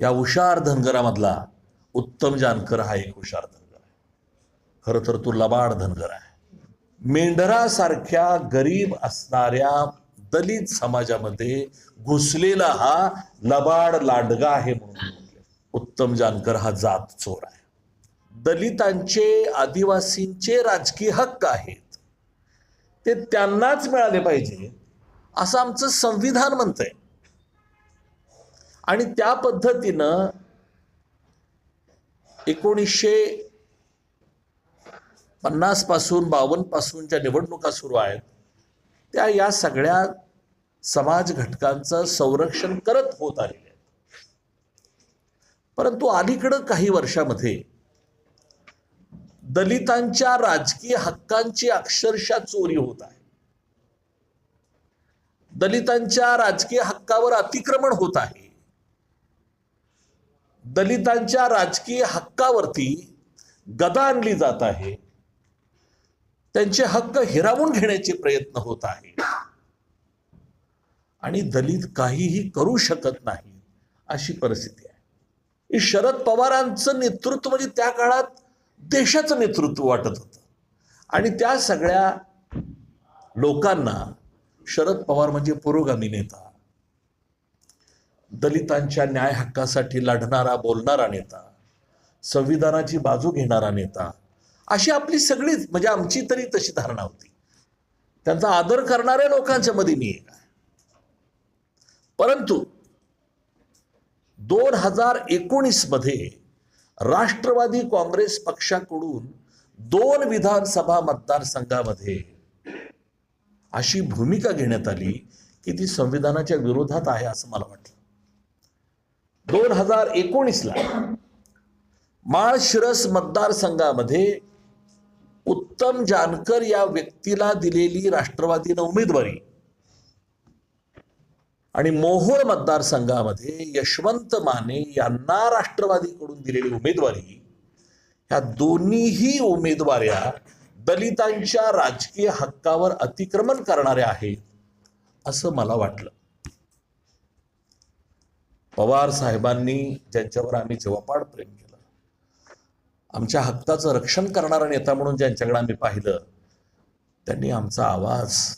या हुशार धनगरामधला उत्तम जानकर हा एक हुशार धनगर आहे. खरं तर तो लबाड धनगर आहे. मेंढरासारख्या गरीब असणाऱ्या दलित समाजामध्ये घुसलेला हा लबाड लांडगा आहे म्हणून उत्तम जानकर हा जात चोर आहे. दलितांचे आदिवासींचे राजकीय हक्क आहेत. ते त्यांनाच मिळाले पाहिजे असं आमचं संविधान म्हणतंय. आणि त्या पद्धतीनं एकोणीसशे पन्नासपासून बावन्नपासून ज्या निवडणुका सुरू आहेत. त्या या सगळ्या समाज घटकांचं संरक्षण करत होत आलेल्या आहेत. परंतु अलीकडं काही वर्षामध्ये दलितांच्या राजकीय हक्कांची अक्षरशः चोरी होत आहे. दलितांच्या राजकीय हक्कावर अतिक्रमण होत आहे. दलितांच्या राजकीय हक्कावरती गदा आणली जात आहे. त्यांचे हक्क हिरावून घेण्याचे प्रयत्न होत आहे. आणि दलित काहीही करू शकत नाही अशी परिस्थिती आहे. शरद पवारांचं नेतृत्व म्हणजे त्या काळात देशाचं नेतृत्व वाटत होतं. आणि त्या सगळ्या लोकांना शरद पवार म्हणजे पुरोगामी नेता. दलितांच्या न्याय हक्कासाठी लढणारा बोलणारा नेता संविधानाची बाजू घेणारा नेता अशी आपली सगळीच म्हणजे आमची तरी तशी धारणा होती. त्यांचा आदर करणाऱ्या लोकांच्या मध्ये मी एक आहे. परंतु दोन हजार एकोणीसमध्ये राष्ट्रवादी काँग्रेस पक्षाकडून दोन विधानसभा मतदारसंघामध्ये अशी भूमिका घेण्यात आली की ती संविधानाच्या विरोधात आहे असं मला वाटलं. दोन हजार एकोणीसला माळशिरस मतदारसंघामध्ये उत्तम जानकर या व्यक्तीला दिलेली राष्ट्रवादीनं उमेदवारी. आणि मोहोळ मतदारसंघामध्ये यशवंत माने यांना राष्ट्रवादीकडून दिलेली उमेदवारी. ह्या दोन्हीही उमेदवाऱ्या दलितांच्या राजकीय हक्कावर अतिक्रमण करणाऱ्या आहेत असं मला वाटलं. पवार साहेबांनी ज्यांच्यावर आम्ही जवपाड प्रेम केलं आमच्या हक्काचं रक्षण करणारा नेता म्हणून ज्यांच्याकडे आम्ही पाहिलं त्यांनी आमचा आवाज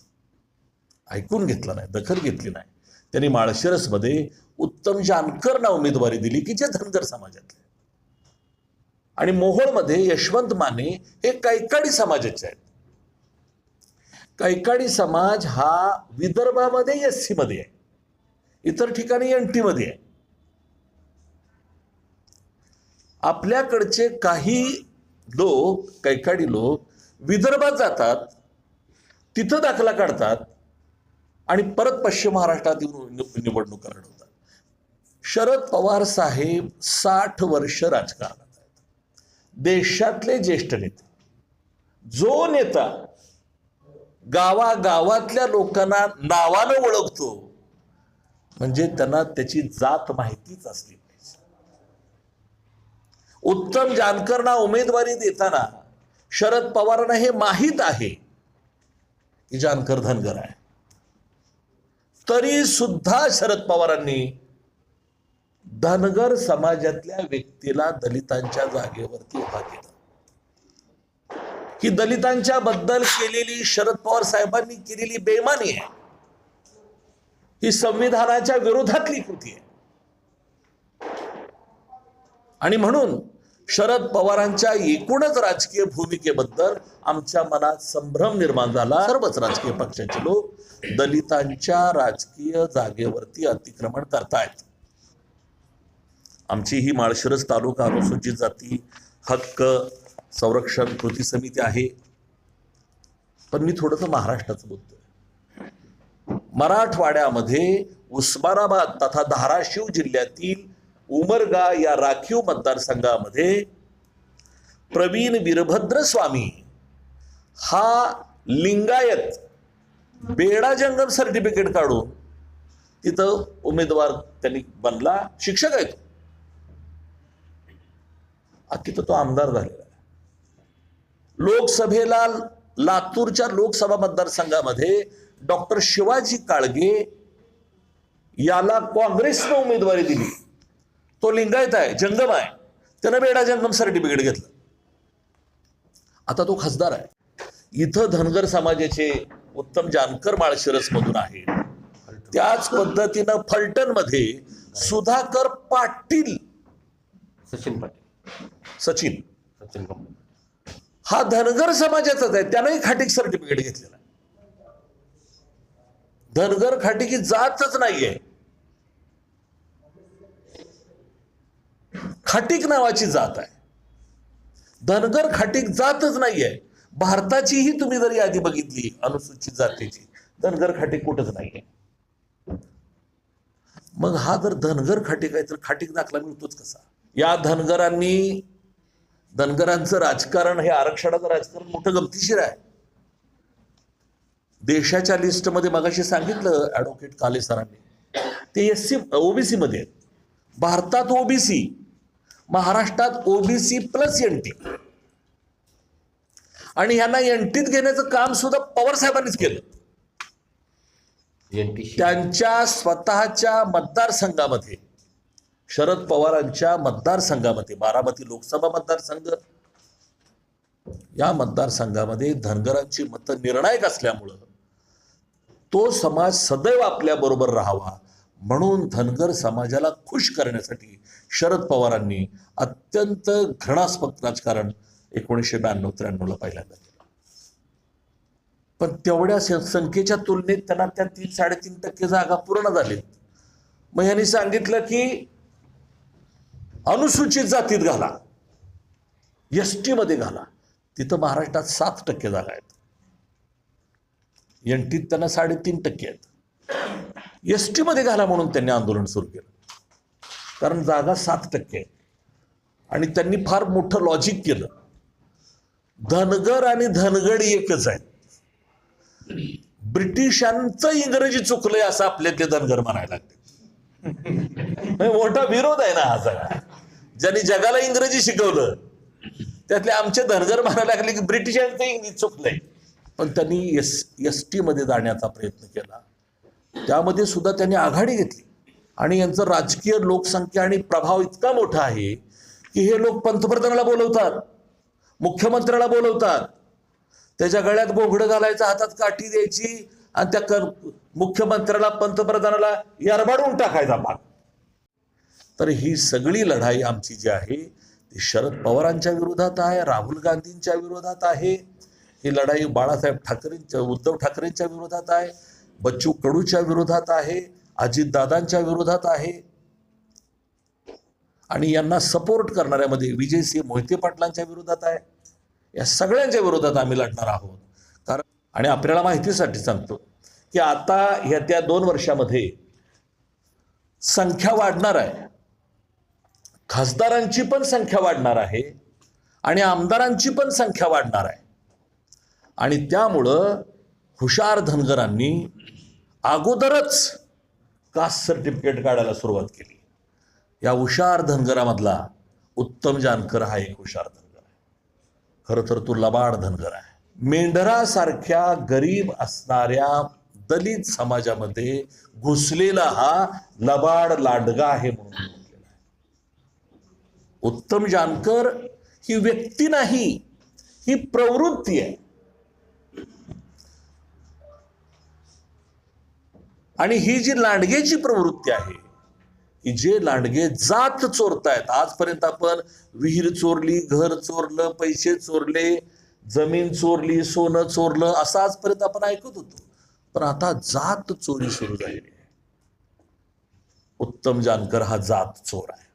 ऐकून घेतला नाही दखल घेतली नाही. त्यांनी माळशिरसमध्ये उत्तम जानकरना उमेदवारी दिली की जे धनगर समाजातले. आणि मोहोळमध्ये यशवंत माने हे कैकाडी समाजाचे आहेत. कैकाडी समाज हा विदर्भामध्ये एस सीमध्ये आहे. इतर ठिकाणी एन टी मध्ये आहे. आपल्याकडचे काही लोक कैकाडी लोक विदर्भात जातात तिथं दाखला काढतात आणि परत पश्चिम महाराष्ट्रात येऊन निवडणुका लढवतात. शरद पवार साहेब साठ वर्ष राजकारणात आहेत. देशातले ज्येष्ठ नेते जो नेता गावागावातल्या लोकांना नावानं ओळखतो म्हणजे त्यांना त्याची जात माहितीच असली उत्तम जानकरना उमेदवारी देताना शरद पवारांना हे माहीत आहे की जानकर धनगर आहे. तरी सुद्धा शरद पवारांनी धनगर समाजातल्या व्यक्तीला दलितांच्या जागेवरती उभा केला. ही दलितांच्या बद्दल केलेली शरद पवार साहेबांनी केलेली बेमानी आहे. ही संविधानाच्या विरोधातली कृती आहे. आणि म्हणून शरद पवारांच्या एकूणच राजकीय भूमिकेबद्दल आमच्या मनात संभ्रम निर्माण झाला. सर्वच राजकीय पक्षाचे लोक दलितांच्या राजकीय जागेवरती अतिक्रमण करतायत. आमची ही माळशिरस तालुका अनुसूचित जाती हक्क संरक्षण कृती समिती आहे. पण मी थोडंसं महाराष्ट्राचं बोलतोय. मराठवाड्यामध्ये उस्मानाबाद तथा धाराशिव जिल्ह्यातील उमरगा या राखीव मतदारसंघामध्ये प्रवीण वीरभद्र स्वामी हा लिंगायत बेडा जंगम सर्टिफिकेट काढून तिथं उमेदवार त्यांनी बनला शिक्षक आहे तो तिथं तो आमदार झालेला आहे. लोकसभेला लातूरच्या लोकसभा मतदारसंघामध्ये डॉक्टर शिवाजी काळगे याला काँग्रेसनं उमेदवारी दिली. तो लिंगायत आहे जंगम आहे. त्यानं बेडा जंगम सर्टिफिकेट घेतलं. आता तो खासदार आहे. इथं धनगर समाजाचे उत्तम जानकर माळशिरस मधून आहेत. त्याच पद्धतीनं फलटणमध्ये सुधाकर पाटील. सचिन पाटील. सचिन. सचिन हा धनगर समाजाचाच आहे. त्यानंही खाटीक सर्टिफिकेट घेतलेलं आहे. धनगर खाटीकी जातच नाहीये. खाटीक नावाची जात आहे. धनगर खाटीक जातच नाहीये. भारताचीही तुम्ही जर यादी बघितली अनुसूचित जातीची धनगर खाटीक कुठंच नाहीये. मग हा जर धनगर खाटीक आहे तर खाटीक दाखला मिळतोच कसा? या धनगरांनी धनगरांचं राजकारण हे आरक्षणाचं राजकारण मोठं गमतीशीर आहे. देशाच्या लिस्टमध्ये मगाशी सांगितलं ऍडव्होकेट काले सरांनी. ते एस सी ओबीसी मध्ये आहेत. भारतात ओबीसी महाराष्ट्रात ओबीसी प्लस एनटी आणि ह्यांना एनटीत घेण्याचं काम सुद्धा पवार साहेबांनीच केलं. एनटी त्यांच्या स्वतःच्या मतदारसंघामध्ये शरद पवारांच्या मतदारसंघामध्ये बारामती लोकसभा मतदारसंघ या मतदारसंघामध्ये धनगरांची मतं निर्णायक असल्यामुळं तो समाज सदैव आपल्या बरोबर राहावा. म्हणून धनगर समाजाला खुश करण्यासाठी शरद पवारांनी अत्यंत घृणास्पद राजकारण एकोणीसशे ब्याण्णव त्र्याण्णवला पहिल्यांदा केलं. पण तेवढ्या संख्येच्या तुलनेत त्यांना त्या तीन साडेतीन टक्के जागा पूर्ण झालीत. मग यांनी सांगितलं की अनुसूचित जातीत घाला एसमध्ये घाला तिथं महाराष्ट्रात सात टक्के जागा आहेत. एन टीत त्यांना साडेतीन टक्के आहेत. एसमध्ये घाला म्हणून त्यांनी आंदोलन सुरू केलं. कारण जागा सात टक्के आहे. आणि त्यांनी फार मोठं लॉजिक केलं. धनगर आणि धनगड एकच आहे ब्रिटिशांचं इंग्रजी चुकलंय असं आपल्यातले धनगर म्हणायला लागले. मोठा विरोध आहे ना हा सगळा. ज्यांनी जगाला इंग्रजी शिकवलं त्यातले आमचे धनगर म्हणायला लागले की ब्रिटिशांचं इंग्लिश चुकलंय. पण त्यांनी एस एसमध्ये जाण्याचा प्रयत्न केला. त्यामध्ये सुद्धा त्यांनी आघाडी घेतली. आणि यांचं राजकीय लोकसंख्या आणि प्रभाव इतका मोठा आहे की हे लोक पंतप्रधानाला बोलवतात मुख्यमंत्र्याला बोलवतात. त्याच्या गळ्यात बोघडं घालायचं हातात काठी द्यायची आणि त्या कर मुख्यमंत्र्याला पंतप्रधानाला यारबाडून टाकायचा भाग. तर ही सगळी लढाई आमची जी आहे ती शरद पवारांच्या विरोधात आहे राहुल गांधींच्या विरोधात आहे. ही लढाई बाळासाहेब ठाकरेंच्या उद्धव ठाकरेंच्या विरोधात आहे. बच्चू कडूच्या विरोधात आहे अजितदादांच्या विरोधात आहे. आणि यांना सपोर्ट करणाऱ्यामध्ये विजयसिंह मोहिते पाटलांच्या विरोधात आहे. या सगळ्यांच्या विरोधात आम्ही लढणार आहोत. कारण आणि आपल्याला माहितीसाठी सांगतो की आता ह्या त्या दोन वर्षामध्ये संख्या वाढणार आहे. खासदारांची पण संख्या वाढणार आहे आणि आमदारांची पण संख्या वाढणार आहे. आणि त्यामुळं हुशार धनगरांनी अगोदरच कास्ट सर्टिफिकेट काढायला सुरुवात केली. या हुशार धनगरामधला उत्तम जानकर हा एक हुशार धनगर आहे. खरं तर तो लबाड धनगर आहे. मेंढरासारख्या गरीब असणाऱ्या दलित समाजामध्ये घुसलेला हा लबाड लांडगा आहे म्हणून उत्तम जानकर ही व्यक्ती नाही ही प्रवृत्ती आहे. आणि ही जी लांडगेची प्रवृत्ती आहे की जे लांडगे जात चोरतायत आजपर्यंत आपण विहीर चोरली घर चोरलं पैसे चोरले जमीन चोरली सोनं चोरलं असं आजपर्यंत आपण ऐकत होतो. पण आता जात चोरी सुरू झालेली आहे. उत्तम जानकर हा जात चोर आहे.